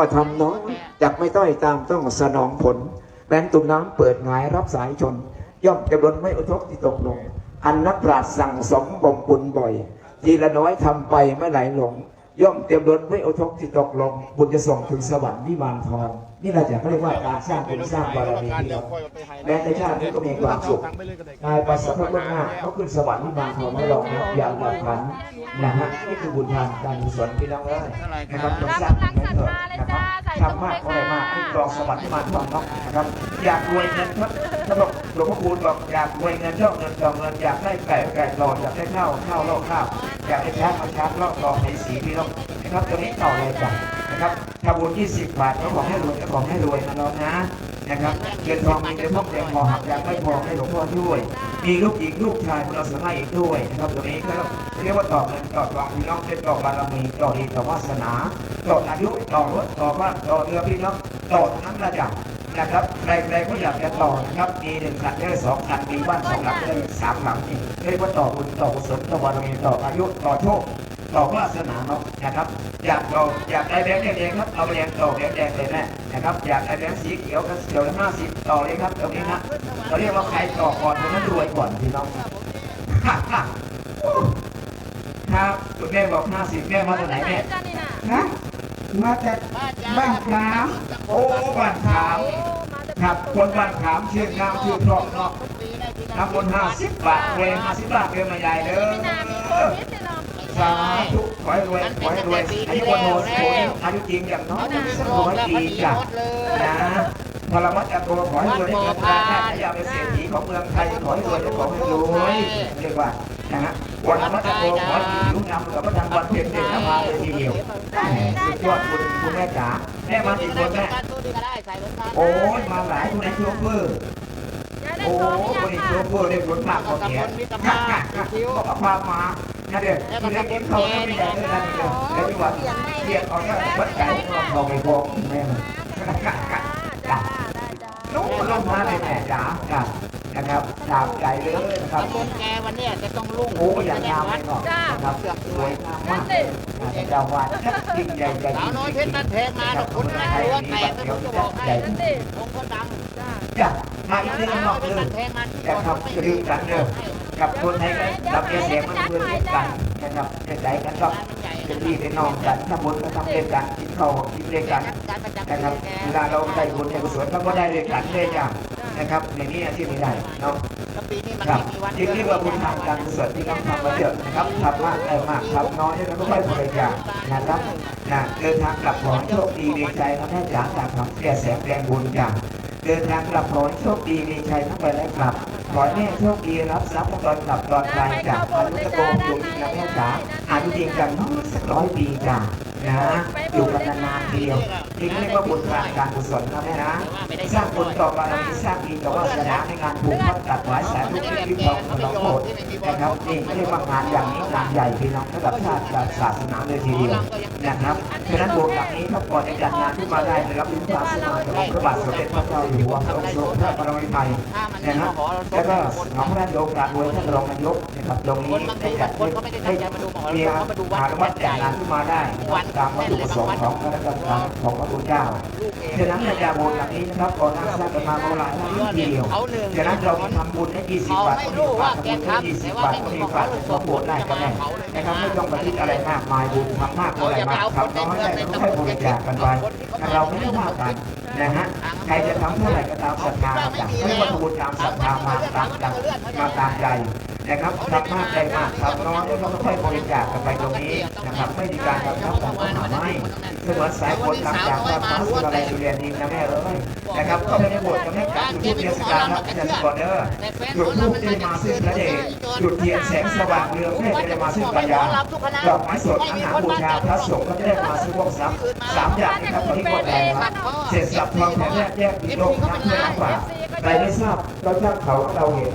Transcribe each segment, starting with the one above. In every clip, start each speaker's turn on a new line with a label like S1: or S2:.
S1: ก็ทำน้อยจากไม่ต้อยตามต้องสนองผลแบงตุ่มน้ำเปิดหงายรับสายชน ย่อมจะบนไม่อุทกที่ตกลง อันนักปราชญ์สั่งสมบ่มบุญบ่อย ทีละน้อยทำไปไม่ไหลหลง ย่อมเตรียมล้นไม่อุทกที่ตกลงบุญจะส่งถึงสวรรค์วิมานทอง นี่เราจะเขาเรียกว่าการสร้างบุญสร้างบารมีที่เราแม้ในชาตินี้ก็มีความสุขนายประสัพพะหน้าเขาขึ้นสวรรค์วิมานทองไม่ลองนะอย่างหลักฐานนะฮะนี่คือบุญทานการกุศลพี่น้องเอ้ยนะครับต้องสร้างบุญให้เถิดนะครับทำมากก็ได้มากให้กรองสวรรค์วิมานทองเนาะนะครับ อยากรวยเงินครับท่านบอกหลวงพ่อคูณบอกอยากรวยเงินชอบเงินจองเงินอยากได้ไก่ไก่รออยากได้ข้าวข้าวลอกข้าวอยากได้ช้างมาช้างลอกรอให้สีพี่น้องนะครับตัวนี้เก่าเลยจ้ะ นะครับทำบุญ20 บาทก็ขอให้รวยก็ขอให้รวยนะน้องนะนะครับเงินทองมีเงินทองเต็มพอหักยางไม่พอให้หลวงพ่อช่วย มีลูกหญิงลูกชายคุณเราสามารถอีกด้วยนะครับตรงนี้ก็เรียกว่าต่อเงินต่อทองพี่น้องเป็นต่อบารมีต่อดีต่อวาสนาต่ออายุต่อรถต่อบ้านต่อเรือพี่น้องต่อทั้งระดับนะครับใครๆก็อยากจะต่อนะครับมีหนึ่งคันได้สองคันมีบ้านสองหลังได้สามหลังนี่เรียกว่าต่อบุญต่อกุศลต่อบารมีต่ออายุต่อโชค ต่อวาสนาเนาะนะครับ อยากต่ออยากได้แบงค์แดงๆครับเอาแบงค์ต่อแบงค์แดงเลยแม่นะครับ อยากได้แบงค์สีเขียวก็เขียวละห้าสิบต่อเลยครับตรงนี้นะเราเรียกว่าใครต่อก่อนคนนั้นรวยก่อนพี่น้องครับคุณแม่บอกห้าสิบแม่มาจากไหนแม่
S2: ฮะมาจากบ้านขาม
S1: โอ้บ้านขามครับคนบ้านขามชื่องามชื่อเพราะเนาะทำบุญห้าสิบบาทเวห้าสิบบาทเกินมาใหญ่เด้อ สาธุขอให้รวยขอให้รวยอายุวันโนสโนอายุจริงอย่างน้อยสักร้อยปีจ้ะนะพลังวัดจักรโตขอให้รวยให้เกิดราชาอยาเป็นเศรษฐีของเมืองไทยขอให้รวยและขอให้รวยเรียกว่านะฮะวันวัดจักรโตขอให้ผิวงามกับพระจันทร์วันเพ็ญเด่นมาเลยทีเดียวสุดยอดคุณคุณแม่จ๋าแม่มากี่คนแม่โอ้ยมาหลายคุณไอ้โชเฟอร์โอ้คนไอ้โชเฟอร์ได้ผลมากกว่าแขนก็พามา นะเด็กคุณเล็กเอ็มเขาไม่ได้เลยนะเด็กแล้วที่ว่าเรียกเอาเนี่ยวัดไก่เราไปบอกแม่จ้ะนู้นลงมาเลยแม่จ๋าจ้ะนะครับตามใจเลยนะครับ
S3: ตำบลแกวันนี้จะต้องลุ่ง
S1: โอ้อย่างงามเลยเนาะนะครับสวยงามมากเจ้าวาดยิ่งใหญ่ใหญ่
S3: สาวน้อยเพชรนันแทงมาดอกคุณนะรั้วแตกไม่รู้จะบอกให้องค์ก็ดัง
S1: จ้ะมาอีกเรื่องนอก
S3: เร
S1: เรื่อง
S3: นแทงมัน
S1: จะทำจะดูกันเด้อ กับคนไทยก็รับเสียงมันเพื่อนกันนะครับจะใจกันก็เป็นพี่เป็นน้องกันถ้าบุญก็ทำด้วยกันกินข้าวกินด้วยกัน
S3: การประจักษ์
S1: นะครับเวลาเราได้บุญในกุศลเราก็ได้ด้วยกันด้วยจ้ะนะครับในนี้ที่ไม่ได้เนาะครับ
S3: ไม่มีวัน
S1: ที่เรียกว่าบุญทางการกุศลที่ต้องทำมาเยอะนะครับทำมากได้มากทำน้อยก็ไม่พอใจนะครับนะเดินทางกลับขอโชคดีดีใจนะแม่จ๋าจากทำแก่แสงแรงบุญจ้ะเดินทางกลับขอโชคดีดีใจทั้งไปและกลับ ขอให้แม่โชคดีรับทรัพย์ตอนหลับตอนไกลจากอายุตะโกนอยู่ที่นะแม่จ๋าอายุจริงกันน้อยสักร้อยปีจ้า นะอยู่กันนานๆทีเดียวที่เรียกว่าบุญทางการกุศลนะแม่นะสร้างบุญต่อบารมีสร้างดีต่อวาสนาในงานผูกพันตัดหวายสายทุกที่ทองของเราโบสถ์นะครับนี่เรียกว่างานอย่างนี้งานใหญ่พี่น้องระดับชาติระดับศาสนาเลยทีเดียวนะครับฉะนั้นโบสถ์หลังนี้ถ้าก่อนจะจัดงานขึ้นมาได้นะครับเป็นพระสมาธิพระบาทสมเด็จพระเจ้าอยู่หัวพระองค์ทรงพระบรมีไทย
S3: ถ้ามัน
S1: นะ
S3: มี
S1: ครับ
S3: หมอ
S1: แล้วก็หนองพระราชโองการบวยท่านรองนายกนะครับตรง
S3: ค
S1: นี้
S3: นบาง
S1: ได้
S3: ที
S1: จัด
S3: คนก็ไม่ได้ตั้งใจมาดูหมอ
S1: มี
S3: เขามาดูวั
S1: หา
S3: ด
S1: วัดจัดงานขึ้นมาได้ตามวัตถุประสงค์ของคณะรรมการของพระพุทธเจ้าฉะนั้นในยาโบนอย่างนี้นะครับก่อนหน้าสร้างกันมาโบราณที่ทีเดียวฉะนั้นเราทำบุญให้20บบาทก็มีบาททำบุญให้20บาทก็มีบาทก็โบสถ์ได้ก็ได้นะครับไม่ต้องปคิอะไรมากมายบุญทำมากก็อะไรมากทำน้อยได้ก็ให้บริจาคกันไปเราไม่ได้ว่ากกันนะฮะใครจะทำเท่าไหร่ก็ตามศรัทธาจากไม่ว่าบุญตามศรัทธามาตามตามมาตามใจ นะครับทำมากได้มากทำน้อยก็ค่อยบริจาคกันไปตรงนี้นะครับไม่มีการบังคับของหาไม่เสมือนสายคนทำจากว่าฟ้าสุดอะไรเรียนดีนะแม่เอ้ยนะครับก็ไม่ได้บวชจะไม่กลับจุดเทียนสกาลครับอาจารย์ก่อนเด้อจุดทูปที่มาซึ่งพระเดชจุดเทียนแสงสว่างเรืองเทพจะมาซึ่งปัญญาดอกไม้สดอาหารบูชาพระสงฆ์ก็จะได้มาซึ่งพวกทรัพย์สามอย่างนี้ครับที่กดแรงครับเสร็จสับทองแผ่นแรกแยกปีโลกทั้งเพื่อนกว่าใครไม่ทราบก็ช่างเขาเราเห็น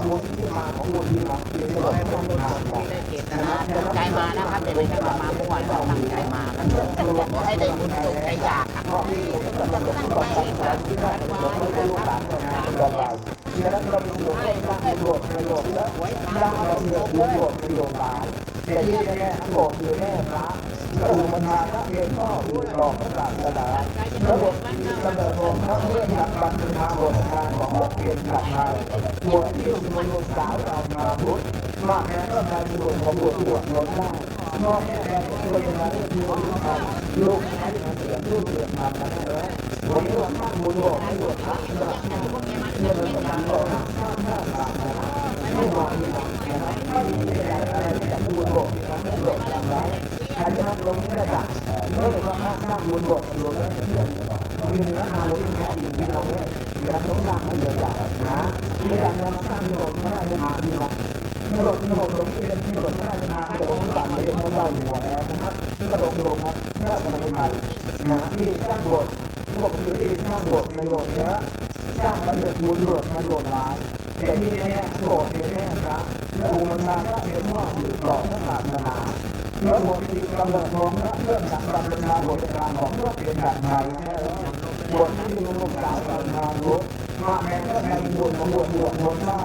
S1: บมูลที่
S3: มา
S1: ของ
S3: มู
S1: ลที่
S3: มา
S1: คือตลอดทั้ง
S3: ทา
S1: ง
S3: ไม่ได้เจตนาตั้งใจมานะครับแต่ไม่ใช่ว่ามาเมื่อวานเราตั้งใจมากันขอให้ได้บุญสุขใจอยากครับ
S1: ตั้งใจที่ได้หลวงพ่อลูกหลานของงานเราเราที่นั้นเรามีหลวงพ่อตั้งโบสถ์ประโยชน์แล้วร่างเราเดือดร้อนโบสถ์ประโยชน์หลา ยแต่ที่แน่ๆโบสถ์คือแม่พระพระอุปทานพระเพียงพ่อผู้รองพระศาสดาระบทที่กำเนิดของพระเรื่องทางบันทางบททางของพระเพียงขัดมาบวชที่ลุงลุงสาวเรามาพุทธมากแม้ก็ในบวชของบวชบวชล้นได้พ่อแม่แม่ตัวยังไงคือลูกลูกให้มาเสียลูกเสียมาแล้วผมรู้ว่าบุญบอกให้บวชพระเพื่อเพื่อเป็นการบอกข้ามข้ามข้ามไม่มองที่หลังนะครับไม่มีอะไรที่จะ บุญบอกที่ทำให้บวชทำร้ายใครจะลงนี้ก็ได้เมื่อเราข้าข้ามบุญบกรวมแล้วเพื่อนมีเนื้อหาลงที่แท้จริงที่เราเนี่ยอย่าต้องสร้างให้เดือดร้อนนะที่เราจะสร้างโลกพระราชทานที่เราโลกโลกลงที่เป็นที่โลกพระราชทานโลกต่างประเทศของเราอยู่แล้วนะครับที่กระโดดลงครับพระราชทานนะที่สร้างโบสถ์พวกที่สร้างโบสถ์ในโบสถ์เยอะสร้างมันเดือดบุญโบสถ์มันโบสถ์ร้าย แต่ที่แน่โบสถ์เนี่ยแน่รับและองค์มันมาก็เป็นพ่ออยู่ต่อพระศาสนาแล้วโบสถ์ที่กำเนิดของพระเรื่องจากบรรดาโบสถ์การของพระเป็นแบบไทยแค่โบสถ์ที่มีลูกสาวบรรดาโบสถ์มาแม้ก็ในบุญของบสถ์บวชบวชได้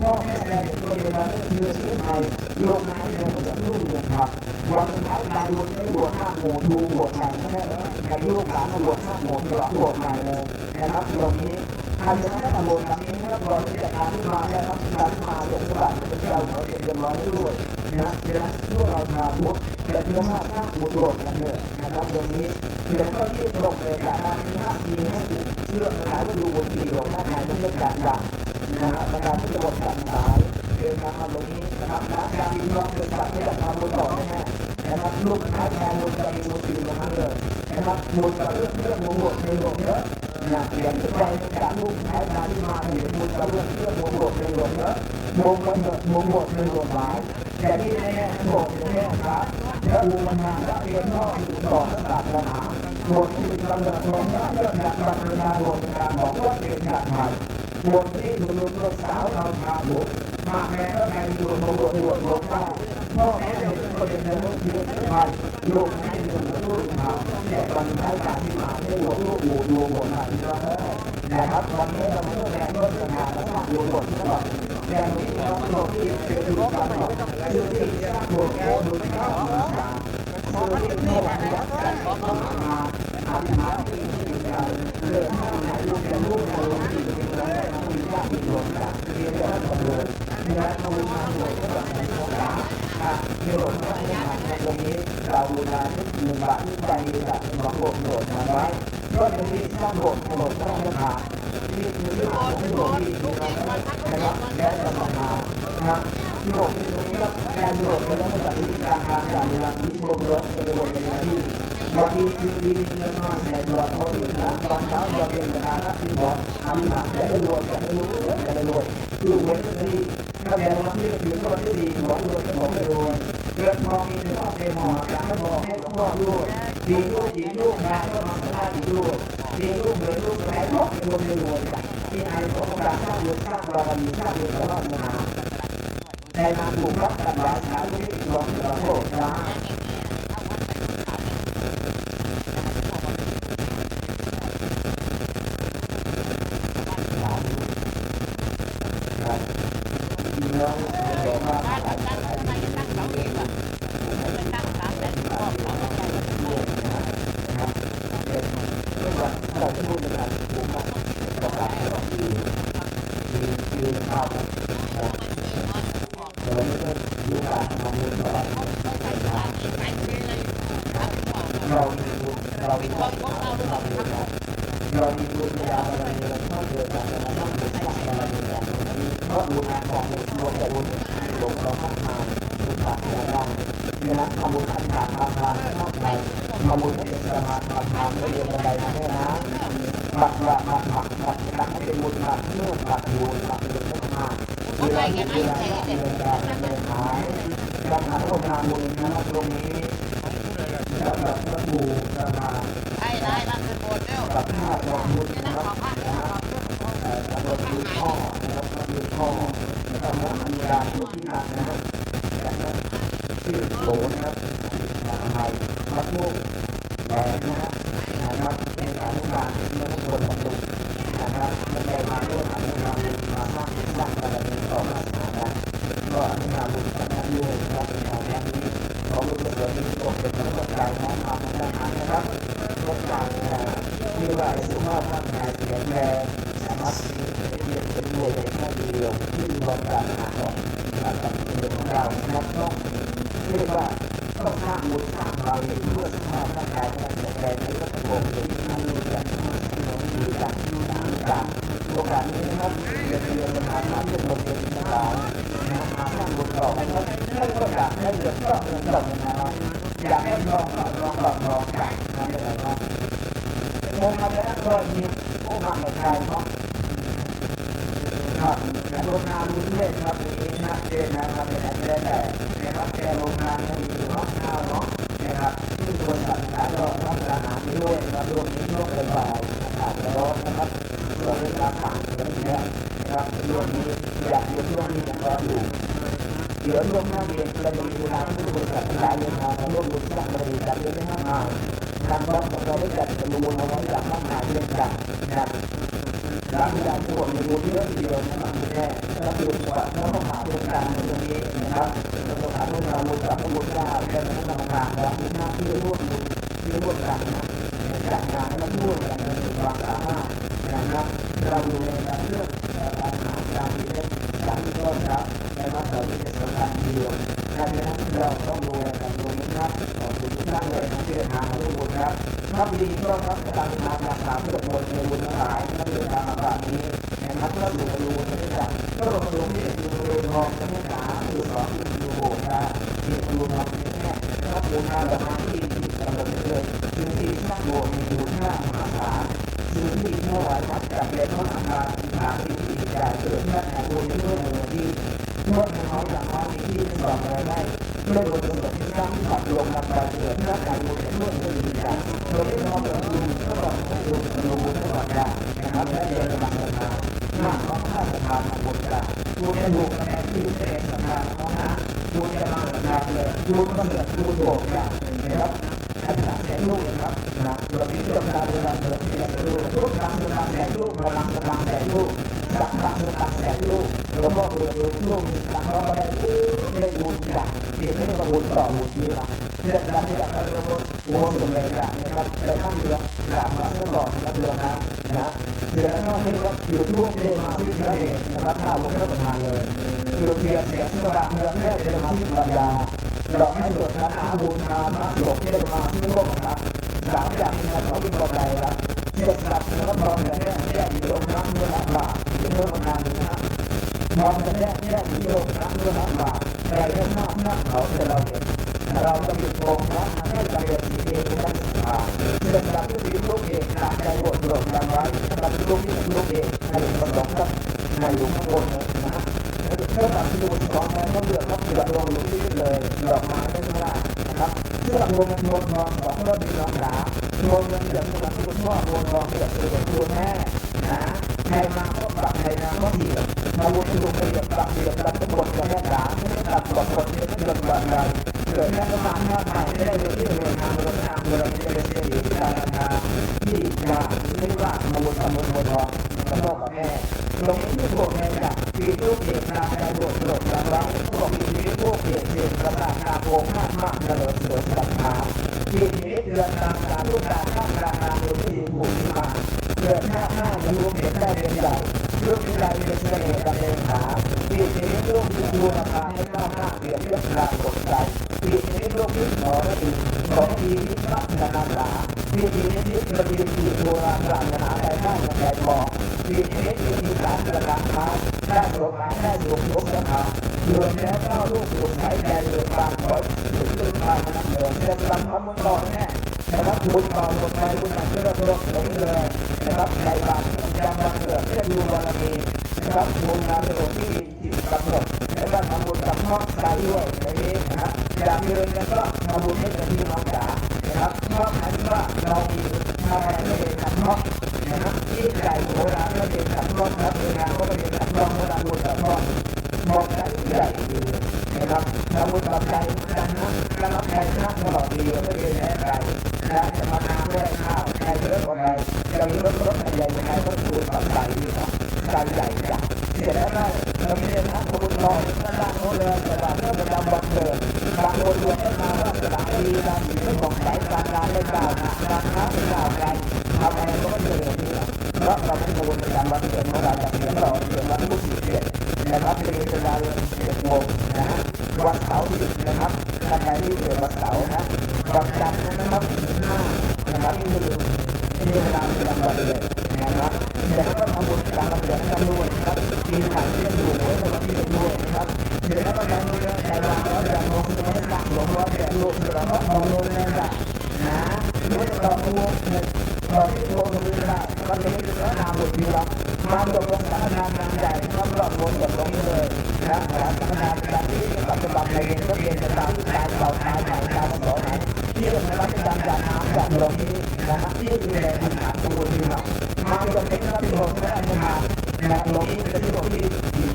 S1: พ่อแม่แม่ตัวเดียวกันคือชื่อไทยลูกไม้เนี่ยมันจะรุ่งเรืองครับวันท้ายนายบุญได้บวชห้าหมู่ดูบวชใหญ่แค่ในลูกหลานบวชห้าหมู่ที่หลังบวชใหม่เลยนะครับตรงนี้ ใครจะให้ตำรวจแบบนี้นะครับรอที่จะการที่มาได้รับการมาหลงบัตรเป็นเจ้าเขาเรียบร้อยด้วยนะเดี๋ยวช่วยเราทำพุทธแต่เพื่อมาสร้างบุญโบสถ์กันเถอะนะครับตรงนี้เดี๋ยวก็ที่ตรงเลยการที่ห้าปีให้เชื่อขายดูบุญปีหลวงหน้าทยต้องเลือกการดังนะฮะประการที่จะบทการสายเดินทางมาตรงนี้นะครับนะการมีน้องเดินทางที่จะทำบุญต่อแน่นะครับลูกค้าแทนบุญจะมีบุญปีตรงนั้นเลยนะครับบุญกับเรื่องเรื่องบุญบทในหลงเยอะ นะเปลี่ยนไปจากลูกค้ากาที่มาเห็นบุญกับเรื่องเรื่อมงบทในหลวงเยอะบุญบทบุญบทในหลวงหลายแต่ที่แน่ๆบทในแน่ครับและอุปมาและเรียนนอกต่อศาสนาบทที่กำเนิดของเรื่องจากบรรดาบทการของพระเป็นจากไทยบทที่ดูดูลูกสาวเราทำบุญมาแม้ก็ในดูดูบทบทบทได้พ่อแม่เด็กก็เป็นลูกที่ไทยลูกให้ดูลูก ทำแต่วันท้ายการที่มาได้บทลูกดูดูบทไหนนะครับวันนี้เราเพื่อแรงต้นงานและดูบทตลอดแรงที่เราโลกที่เป็นดูกันหมดคือที่จะบทแก้ดูข้าวมาคือที่โลกที่จะขอเข้ามาทำงานที่มีการเดินทางไหนลูกเป็นลูกเราที่เป็นเรที่ยากที่สุดจากที่เราทำเลยนะเรามาหน่วยก็แบบใน โอกาสนะคราทำงานในตรงนี้เราดูแลทุกหนึ่งบาทที่ใจแบบของบทโหลดมาไว้ก็จะมีสร้างบทโหลดสร้างราคาที่คือเรื่องของบทที่เรนะครับและจะมานะที่บทที่ตรงนี้ก็การโหลดแล้วก็จะมีการทางการเวลาที่บทโหลดจะบทในที่บางทีคือดีเงินมาแต่ตัวเขาอีกนะตอนเช้าเราเป็นประธานที่บอกทำหนักจะได้รวยจะได้รู้จะได้รวยคือเว้นที่ ถ้าแปลว่าที่ถือตัวที่ดีหวังรวยจะบอกไม่รวยเกิดมองมีแต่ว่าเป็นหมออยากให้บอกให้พ่อด้วยดีลูกหญิงลูกชายก็มาได้ดีด้วยดีลูกเหมือนลูกแม่ก็เป็นคนรวยที่ไอ้ของการสร้างบุญสร้างบารมีสร้างบุญสร้างมาในนามบุญรับกันไว้ชาที่หลวงพระโคตรครับพี่น้อกว่า
S3: บ้านตั้งทำไมจะตั้งเสาเอกอ่ไม่ตั้งสามแต่ครอบสองใจก็ถึงเลย
S1: ครับเป็นเมื่อวันเราพูดนะครับผมว่าประกนะ เดี๋ยวนี้ก็ดูการทำบุญต่อเรามีบุญเรามีบุญเรามีบุญเรามีบุญยาวบารมีเราต้องเกิดจากการทำบุญสร้างบารมีองนี้เพราะบุญของ บุญรวมแต่บุญหลงเรากมายบุญขาดไม่ได้ดังนั้นทำบุญขันขาทำทานมากมายทำบุญให้เป็นสมาธิทำทานไม่เรียนอะไรนะแม่นะบัตรละบัตรผักบัตรรักเป็นบุญบัตรเมื่อบัตรบุญบัตรเดือนไม่มาเวลาที่เวลาเดินการเดินหายการหาโรงงานบุญนะครับตรงนี้สำหรับพระบูสมา
S3: ได้ได้รับเป็นโบนเร็ว
S1: กับข้าดอกบุญ
S3: นะนะ
S1: ครั
S3: อบบ
S1: บุญพ่อนะครับตำรวจพ่อ รับนักมีการทุกที่นักนะครับนะครับชื่อโหนะครับทาไทยมัดมุกแหวนนะครับนะครับเป็นการทุกการที่ไม่ต้องคนบำรุงนะครับมันได้มาร่วมอนุโมทนาบุญมาสร้างสร้างบารมีต่อศาสาได้ก็อนุโมทนาบุญกับท่านด้วยนะครับในคราวนี้ขอบุญกุศลนี้ตกเป็นพระกาน้อมมาทางทางนะครับลดการที่ว่าสุภาพร่างกายแข็งแรงสามารถมี เป็นรวยในแค่เดียวที่มีบริการอาหาของการตัดสินของเรานับต้องเรียกว่าต้องสร้างบุญสร้างบารมีเพื่อสุขภาพร่างกายให้แข็งแรงในวัฏจักรเป็นที่มีกันมีกันการโอกาสนี้นะครับเรียนเรียนปัญหาทางเรื่องโรงเรียนต่างๆนะหาสร้างบุญต่อไปครับท่านก็อยากให้เกิดก็เงินต่อนะครับอยากให้ลองก็ลองลองกันนะเป็นไรครับโมมาแล้วก็มีโอ้มาในใจเนาะ ครับโรงงานบุญเวทครับมีนักเรียนนะครับเป็นอาจารย์แต่นะครับแต่โรงงานมีอยู่ห้องข้าวเนาะนะครับที่ควรจัดการรองรับอาหารด้วยนะครับรวมถึงโรคระบาดอากาศร้อนนะครับเราเรื่องราคาเรื่องนี้นะครับรวมนี้อยากอยู่ช่วงนี้ยังรออยู่เดี๋ยวร่วมหน้าเรียนเราจะมีเวลาที่บริษัทหลายเรื่องมาร่วมบุญสร้างบริษัทเรื่องมากมายทางวัดของเราได้จัดประมูลเอาไว้อย่างมากมายเรื่องกันนะครับ ร้านยาที่ผมมีบุญเยอะทีเดียวนะครับคุณแม่ถ้าบุญกว่าถ้าต้องหาเรื่องการตรงนี้นะครับเราต้องหาเรื่องการบุญกับบุญเจ้าและคณะกรรมการและผู้หน้าที่ร่วมที่ร่วมกันนะจัดงานและร่วมกันในความสามารถนะครับเราดูในการเลือกอาหารการเลี้ยงการที่ต้อนรับนะครับเราที่จะสำคัญทีเดียว ดังนั้นเราต้องดูแลกันตรงนี้ครับขอบคุณทุกท่านเลยนะที่เดินทางมาร่วมบุญครับถ้าดีก็รับการมาจากสามเพื่อคนในบุญทั้งหลายถ้าเดินทางมาแบบนี้นะครับก็ดูดูบรรยากาศก็ลงดูที่ดูบริเวณทองทั้งสาดูสองดูโบสถ์นะที่ดูทองแค่ครับบูชาดอกไม้ที่ที่กำลังเลยคือที่สร้างบสถ์มีบูชามหาศาลสิ่งที่ถวายวัดจากเป็นพระอาคารทางที่ที่จะเกิดขึ้นในบุญในเรื่องที่เมื่อ มีที่สอบอะไรได้ด้วยบทสวดที่สร้างขับลงนำการเกิดเพื่อการบุญในเรื่องที่ดีกันโดยที่น้องเดินดูก็ต้องดูดูบุญทั้งหมดได้นะครับและเดินกำลังเดินทางหน้าของข้าราชการบุญกันบุญจะถูกคะแนนที่เป็นสำคัญของนะบุญจะมาสำคัญเลยบุญก็เหมือนบุญโบกกันนะครับขนาดแสนลูกนะครับนะเรามีเรื่องกาเวลาเดินที่จะดูทุกครั้งเวลาแสนลูกพลังกำลังแสนลูกสักครั้งเวลาแสนลูกหลวงพ่อเรือลูกลูกสักครั้งก็ได้ได้บุญจาได้ บุญต่อบุญที่ละเรื่องการที่เราเรียกว่าโมสุนเลยนะครับแต่ถ้าเรือกลับมาเมื่อก่อนนะเรือนะนะเรือก็ไม่ว่าอยู่ทุกเดือนมาที่พระเอกนะครับข้าวพระประธานเลยคือเพียงเสียงสว่างเรือแค่จะมาที่ปัญญาดอกไม้สดคาถาบูชาพระหลวงที่ได้มาที่โลกนะครับสามอย่างนี้เราต้องพอใจครับเจ็ดหลักแล้วพร้อมกันแน่แน่อยู่ตรงนั้นเมื่อหลักบาทเมื่อประมานนะพร้อมกันแน่แน่อยู่ตรงนั้นเมื่อหลักบา แต่เรื่องน้าหน้าเขาจะเราเห็นเราจะหยุดโกงนะให้ใจเย็นสีเองได้สักขาเรื่องหลักที่ลูกเองตามใจบทหลงจำไว้สำหลักลูกที่ลูกเองให้ประสงค์กับในหลวงข้างบนนะเพื่อตัดสินของแม่ก็เลือกก็เลือกลงหลุมที่เลยดอกมาไม้ไม่ได้นะครับเพื่อรวมเงินรวมทองของเพื่อนพี่น้องสารวมเงินเดือนสำหรับคุณพ่อรวมทองเดือดเดือดคุณแม่นะใครมาก็ปรับใครมาก็เดี ยวมาวนลุงเดือดปรับเดือดปรับทั้งหมดแม่สาไม่ได้ปรับกดคนที่เดือดว่าใดเกิดแม่ประมาณห้าพันไม่ได้เดือดที่เดือดทางเดือดทางเดือดไม่ได้เสียอยู่การทางที่จะไม่ว่ามาวนมาวนวนทองกับพ่อกับแม่ลงที่พวกแม่จากปีลูกเด็กนาใจบทหลบระวังพวกมีชีวิตพวกเด็กเด็กประกาศนาโกงมากมากกระโดดเสือสัตว์ขาปีนี้เดือนตามการลูกการข้ามการงานโดยที่ผูกมาเดือนห้าห้าจะรวมเด็กได้เป็นใหญ่ ลูกที่ใดเป็นเสน่ห์กับเลขาปีนี้ลูกที่ดูราคาให้ก้าวหน้าเปลี่ยนเรื่องราวสดใสปีนี้ลูกที่ขอและดีของดีที่รักนานาสาปีนี้ที่ประเดีที่โบราณปรารถนาใจได้ใจบอกปีนี้ที่มีสารประการค้าได้สมหมายได้สมทบสภารวมแล้วก้าลูกสุดใช้ใจเรือบางขอยถึงลูกทางนักเดินจะทำคำมุ่งต่อแน่ นะครับบุญต่อบุญไปบุญหนักเพื่อรบผมเลยนะครับใจบางจำวันเกิดเพื่อดูบารมีนะครับบุญงานประที่จิตกำหนดแล้วก็ทำบุญกับพ่อใจด้วยในนี้นะครับอยากเดินกันก็ทำบุญให้กับพี่น้องจ๋านะครับเพราะอันว่าเรามีทำอะไรไม่ได้ทำเพราะนะครับที่ใจโบราณก็เป็นขับรถครับงาก็เป็นขับรถโบราบุญกับพ่อมองใจใหญ่ดีนะครับทำบุญกับใจกันนะแล้วรับใจนะตลอดดีไม่เป็นแพ้ใค รนะจะมานาไม่ได้ข้าวใครเยอะกว่าใครจะมีรถรถใหญ่ยังไงก็ดูกับใจดีครับใจใหญ่จังเสร็จแล้วได้เราไม่ได้นะบุญลอยก็ตั้งโน้เลยแต่ว่าเมื่อประจำวันเกิดบางคนรวมกันมาว่าสายดีนะไม่บอกสายการงานไม่กล่าวนะการค้าไม่กล่าวใครทำอะไรก็ไม่เจออย่างนี้เพราะเราไม่บุญประจำวันเกิดของเราจากเสียงเราเกิดวันที่สิบเจ็ดนะครับจะมีเวลาเรียนเจ็ดโมงนะฮะวันเสาร์ที่นะครับท่านใดที่เกิดวันเสาร์นะวันจันทร์นะครับ ห้านะครับที่คือมีเวลาประจำวันเลยนะครับแต่ก็ทำบุญตามลำดับจำนวนครับมีฐานที่อยู่ไว้ในวันที่ด้วยนะครับเดี๋ยวก็การเมืองใจวางแล้วจะมองไม่ได้หลงว่าแต่ลูกเราก็มองลงในะดับนะไม่ต้องตัวเราที่โตตรงนี้ได้ก็จะไม่เป็นนาบุตรอยู่แล้วมาตกลงสังฆทานานใหญ่ครับรอบรวมกับตรงเลยนะสังฆทานแบบที่ปัจจุบันในเรียนก็เรียนกันตามการเก่าตายใหม่ตามสอนที่เราทำการจัด จากตรงนี้นะครับที่ดูแลปัญหาตัวที่เรามาตรงนี้ครับที่ผมได้ทำนะตรงนี้เป็นที่ผมที่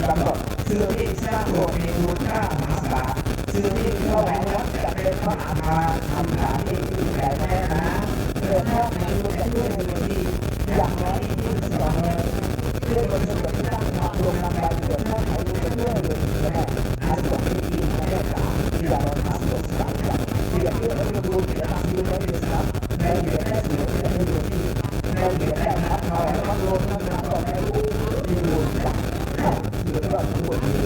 S1: กำหนดซื้อที่สร้างตัวมีมูลค่ามหาศาลซื้อที่เข้าแหวนวัดจะเป็นมหาภานทำฐานที่ยิ่งใหญ่แน่นะเกิดพ่อแม่รู้จะด้วยในที่อย่างน้อยที่สองเลย เรื่องมันจะเกิดตั้งมาลงนำไปเกิดข้าใครรู้กันด้วยเลยนะฮะอันสองที่ดีนะแม่จ๋าที่เราทำสดใสกันที่อยากเรื่องเราดูที่ทำดูไม่ดีครับในเหรียญได้สีที่ในดูที่ในเหรียญได้ครับเอาแล้วมันลงนั่นนะก็ไม่รู้ที่ดูจักหรือว่าทั้งหมดนี้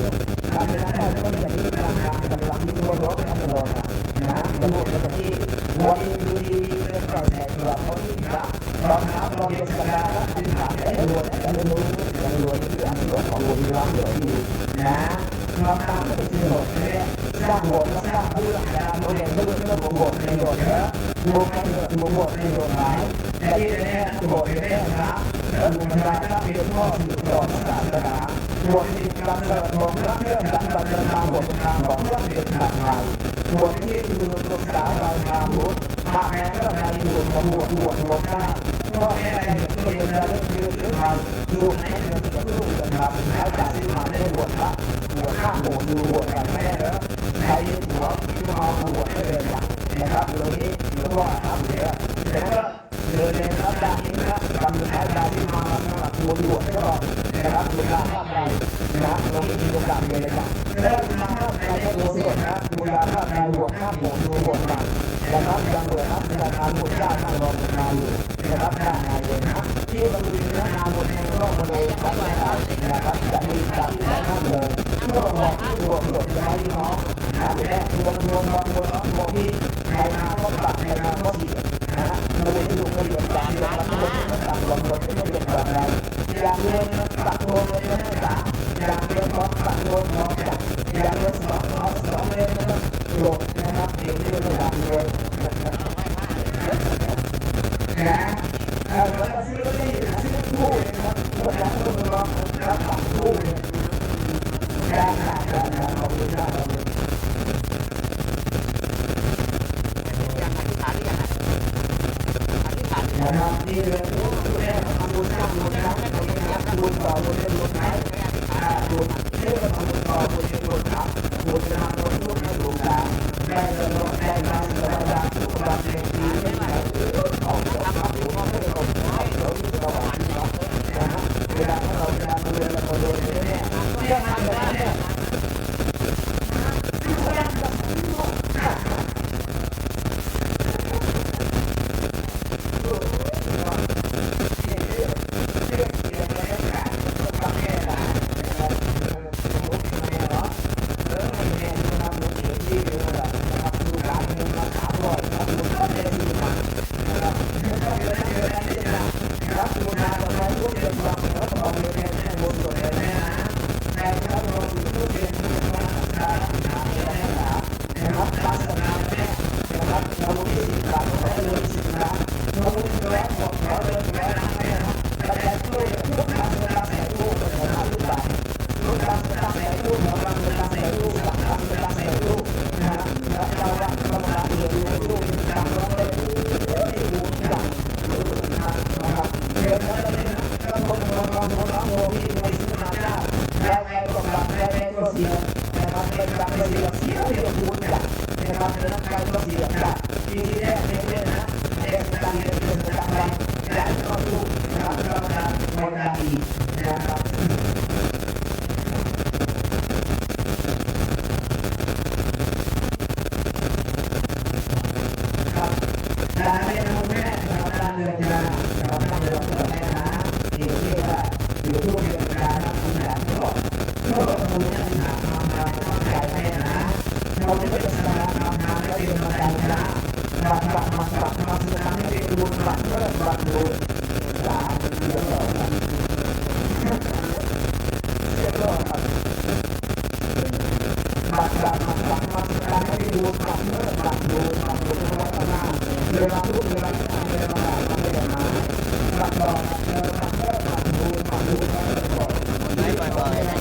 S1: ทำแล้วได้ก็จะมีการทำกำลังที่ตัวรถทำตลอดนะตำรวจก็ที่ วันดูดีเป็นก่อนแต่ตัวเขาที่รักรองเท้าลองเป็นกระดาษที่ถามได้รวยแต่ไม่รู้ยังรวยที่อันตัวของบุญรักเหลืออยู่นะทำตามที่ที่โบสถ์เนี่ยสร้างโบสถ์สร้างเรื่องการโรงเรียนเรื่องเรื่องของโบสถ์ในโบสถ์นะโบสถ์ในโบสถ์ในโบสถ์หลายแต่ที่แน่ๆโบสถ์ในแน่นะแล้วบุญรักเป็นพ่อสืบต่อศาสนาบวชที่กำเนิดของพระเรื่องการบันเทิงทางบททางของพระเด็กขาดไทยบวชที่คือศึกษาบางทางบุตร พระแม่ก็ในบวชของบวชบวชบวชได้พ่อแม่ในเรียนแล้วคือหรือทำลูกให้เรียนกับลูกกันทำแล้วจากที่มาได้บวชพระบวชข้าโบสถ์ดูบวชกันแม่แล้วใครหัวที่มาบวชได้เลยนะครับตรงนี้หลวงพ่อทำเนี่ยแล้วก็เดินในพระดานี้นะกำลังใช้ดาที่มาสำหรับบวชบวชก็นะครับเวลาข้ามไปนะตรงนี้มีโอกาสเลยนะครับแล้วเวลาข้ามไปก็บวชบวชนะเวลาข้ามไปบวชข้ามโบสถ์ดูบวชกันนะครับ ยังเหลือครับประธานบวชเจ้ากรอประธานอยู่นะครับด้านในเลยนะที่บริเวณนาบนในรอบเลยครับนะครับจะมีการที่ท่านเลยก็บอกที่บวชบวชจะให้น้องนะและรวมรวมรวมรวมรวมที่ใครมาก็ปรับใครมาก็เสียนะฮะเราไม่ดูไม่เรียนตามเราไม่ได้ตามลงรถไม่เรียนแบบไหนอยากเรียนตัดโลนเลยนะจ๊ะอยากเรียนพร้อมตัดโลนพร้อมจัดอยากเรียนสอบพร้อมสอบเรียนะครับโหลดนะครับเรียนเรื่องอยากเรียน นะแล้วก็ซื้อที่ซื้อคู่นะครับคนละคนละรับสองคู่เนี่ยได้ได้ได้ขอบคุณครับ
S3: ยังอธิษฐานหรือยังอะอธิษฐานหรือยัง
S1: นะครับนี่เลยแม่ทำบุญทำบุญครับทำบุญต่อบุญเป็นบุญนอ่าบุญเชื่อทำบุญต่อบุญเป็นบุญครับบุญทำบุญทุกให้บุญตามได้เงินได้เงินธรรมด นะครับที่แรเล็กๆนะแรกกำลังเรียนกำลังอะไรและก็ลูกนะครับก็จะดีนะ Bye-bye.